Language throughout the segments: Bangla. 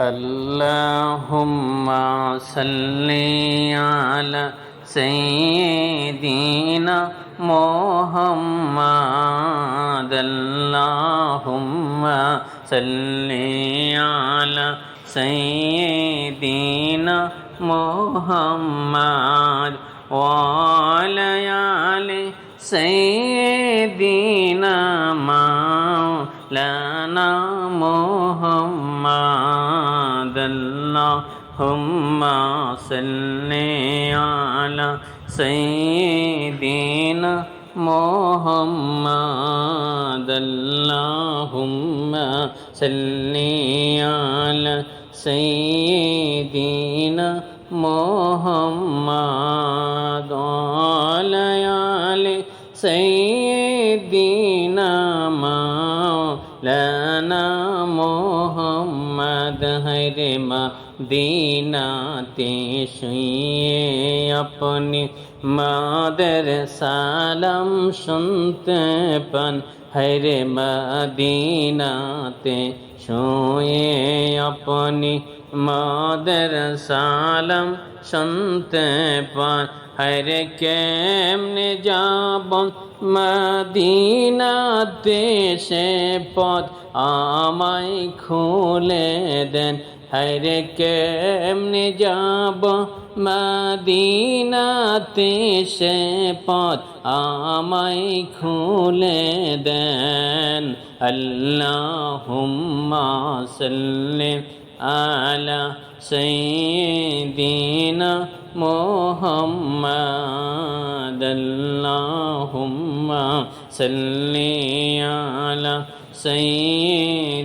اللهم صل على سيدنا محمد. اللهم صل على سيدنا محمد وعلى آل سيدنا مولانا محمد. اللهم صل على سيدنا محمد اللهم صل على سيدنا محمد وعلى آل سيدنا مولانا محمد হরে মদিনাতে শুয়ে আপনি মাদের সালাম শুনতে পান। হরে মদিনাতে শুয়ে আপনি মাদের সালাম শুনতে পান। হরে কেমনে যাব মদিনাতে সে পথ আমায় খুলে দেন। হরে কেমনে যাব মদিনাতে সে পথ আমায় খুলে দেন আল্লাহুম্মা সাল্লি আলা সাইয়্যিদিনা মুহাম্মাদ আল্লাহুম্মা সাল্লি আলা সাইয়্যিদিনা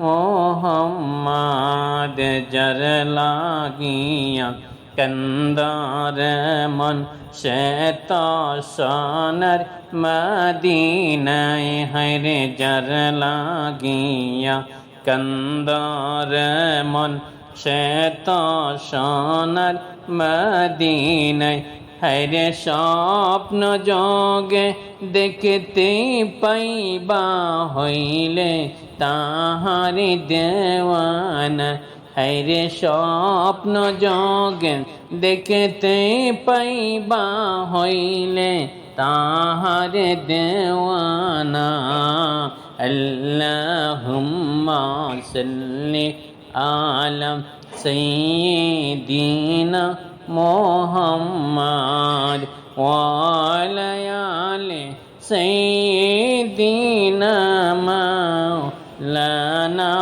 মোহাম্মদ জর লাগিয়া কন্দার মন শেতাসনর মদিনায় হরে জর লাগিয়া কন্দার মন শেতাসনর মদিনায় হরে স্বপ্ন যোগে দেখতে পাইবা হইলে তাহারি দেওয়ান। হরে স্বপ্ন যোগে দেখতে পাইবা হইলে তাহারে দেওয়ানা। আল্লাহুম্মা সাল্লি আলাম সাইয়্যিদিনা মোহাম্মদ ওয়ালায়ালে সৈদিনা মাওলানা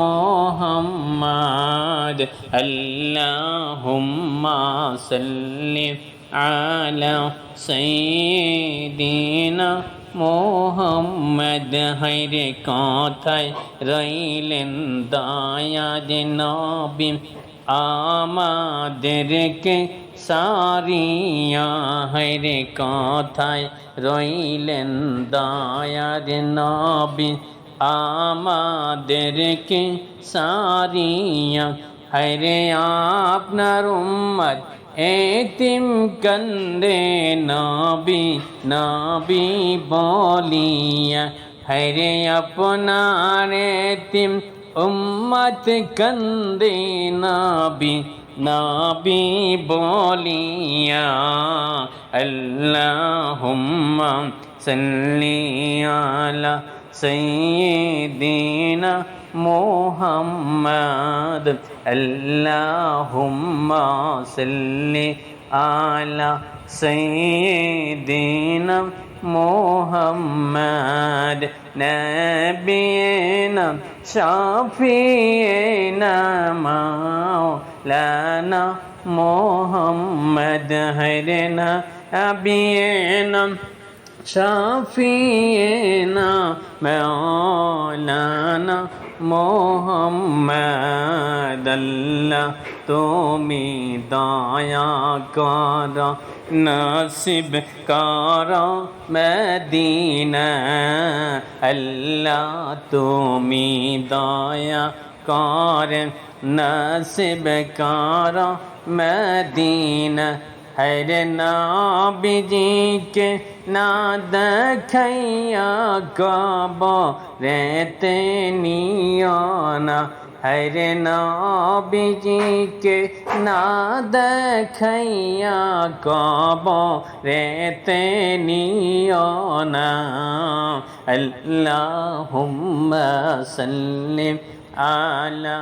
মোহাম্মদ আল্লাহুম্মা সাল্লি আলা সৈদিনা মোহাম্মদ হৈরে কথায় রইলেন দায়াদ নবী আমাদেরকে সারিয়া হরে কথায় রইলেন দায়ার নবী। আমাদেরকে সারিয়া হরে আপনার উম্মত এতিম কন্দে নবী নবী বলিয়া হরে আপনার এতিম ഉമ്മത്ത് കന്ദേ നാബി നാബി ബോലിയ. അല്ലാഹുമ്മ സല്ലിയാല സയ്യിദീന മുഹമ്മദ്. അല്ലാഹുമ്മ സല്ലി ആല സയ്യിദീന মোহাম্মদ নবীনা শাফিনা মাওলানা মোহাম্মদ হরনা আবিনা শাফিয়েনা মাওলানা মোহাম্মদ আল্লাহ তুমি দয়া কর নসিব কর মদিনা আল্লাহ তুমি দয়া কর নসিব কর মদিনা হরে নাবিজিকে না দেখাইয়া কব রেতে নিয়না হরে নাবিজিকে না দেখাইয়া কব রেতে নিয়না আল্লাহুম্মা সাল্লিম আলা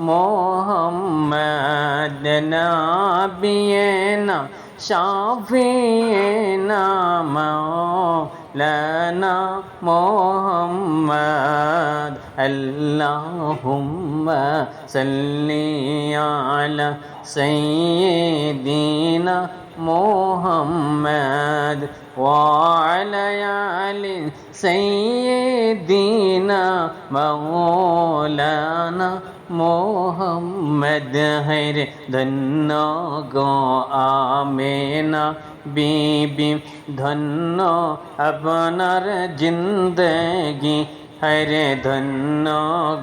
মোহাম্মদ أدنى شافينا مولانا محمد اللهم صل على سيدنا محمد وعلى آل سيدنا مولانا মোহাম্মদ হরে ধন্য গো আমেনা বিবি ধন্য আপনার জিন্দগি হরে ধন্য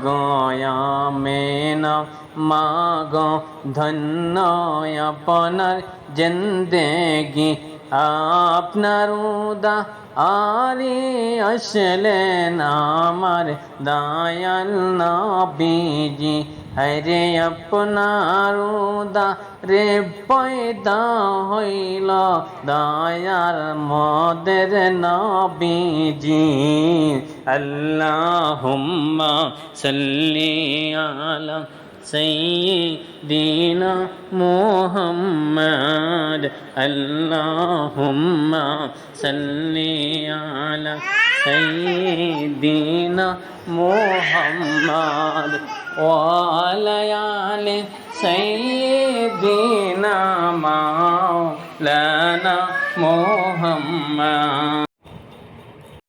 গয়া মেনা মা গো ধন্য আপনার জিন্দগি আপনার উদা আরে আসলেন আমার দয়াল নবীজি। হরে আপনার উদা রে পয়দা হইল দয়াল মদের নবীজি। আল্লাহুম্মা সাল্লি আলা سيدنا محمد. اللهم صل على سيدنا محمد وعلى آل سيدنا مولانا محمد.